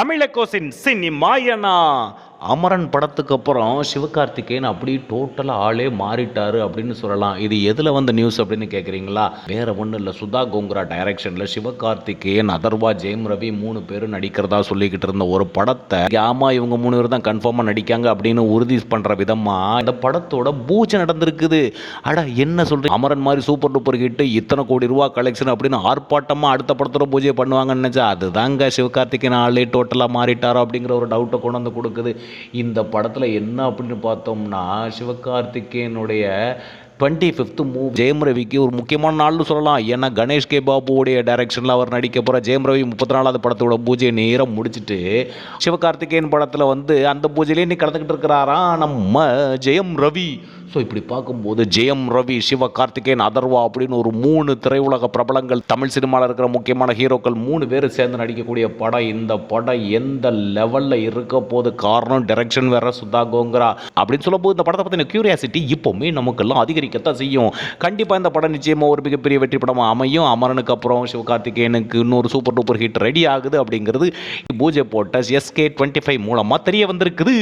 தமிழக்கோசின் cine மாயனா Amaran படத்துக்கு அப்புறம் சிவகார்த்திகேயன் அப்படியே டோட்டலாக ஆளே மாறிட்டாரு அப்படின்னு சொல்லலாம். இது எதில் வந்த நியூஸ் அப்படின்னு கேட்குறீங்களா வேற ஒன்றும் இல்லை. சுதா கோங்குரா டைரக்ஷனில் சிவகார்த்திகேயன் அதர்வா ஜெயம் ரவி மூணு பேரும் நடிக்கிறதா சொல்லிக்கிட்டு இருந்த ஒரு படத்தை ஆமாம் இவங்க மூணு பேர் தான் கன்ஃபார்மாக நடிக்காங்க அப்படின்னு உறுதி பண்ணுற விதமாக இந்த படத்தோட பூஜை நடந்திருக்குது. அட என்ன சொல்கிறீங்க அமரன் மாதிரி சூப்பர் டூப்பர் கிட்டு இத்தனை கோடி ரூபா கலெக்ஷன் அப்படின்னு ஆர்ப்பாட்டமாக அடுத்த படத்தோட பூஜை பண்ணுவாங்கன்னு நினச்சா அதுதாங்க சிவகார்த்திகேயன் ஆளே டோட்டலாக மாறிட்டாரோ அப்படிங்கிற ஒரு டவுட்டை கொண்டு வந்து கொடுக்குது. இந்த படத்தில் என்ன அப்படின்னு பார்த்தோம்னா சிவகார்த்திகேயனுடைய டுவெண்ட்டி ஃபிஃப்த் மூவ் ஜெயம் ரவிக்கு ஒரு முக்கியமான நாள்னு சொல்லலாம். ஏன்னா கணேஷ் கே பாபுவோடைய டைரக்ஷனில் அவர் நடிக்க போகிற ஜெயம் ரவி முப்பத்தி நாலாவது படத்தோட பூஜையை நேரம் முடிச்சுட்டு சிவகார்த்திகேயன் படத்தில் வந்து அந்த பூஜையிலே நீ கலந்துக்கிட்டு இருக்கிறாரா நம்ம ஜெயம் ரவி. ஸோ இப்படி பார்க்கும்போது ஜெயம் ரவி சிவ கார்த்திகேயன் அதர்வா அப்படின்னு ஒரு மூணு திரையுலக பிரபலங்கள் தமிழ் சினிமாவில் இருக்கிற முக்கியமான ஹீரோக்கள் மூணு பேர் சேர்ந்து நடிக்கக்கூடிய படம். இந்த படம் எந்த லெவலில் இருக்க போது காரணம் டைரக்ஷன் வேற சுதா கோங்கரா அப்படின்னு சொல்லும்போது இந்த படத்தை பற்றின கியூரியாசிட்டி இப்போவுமே நமக்கெல்லாம் அதிகரிக்கத்தான் செய்யும். கண்டிப்பாக இந்த படம் நிச்சயமாக ஒரு மிகப்பெரிய வெற்றி படமாக அமையும். அமரனுக்கு அப்புறம் சிவகார்த்திகேயனுக்கு இன்னொரு சூப்பர் டூப்பர் ஹிட் ரெடி ஆகுது அப்படிங்கிறது பூஜை போட்ட எஸ்கே டுவெண்ட்டி ஃபைவ் மூலமாக தெரிய வந்திருக்குது.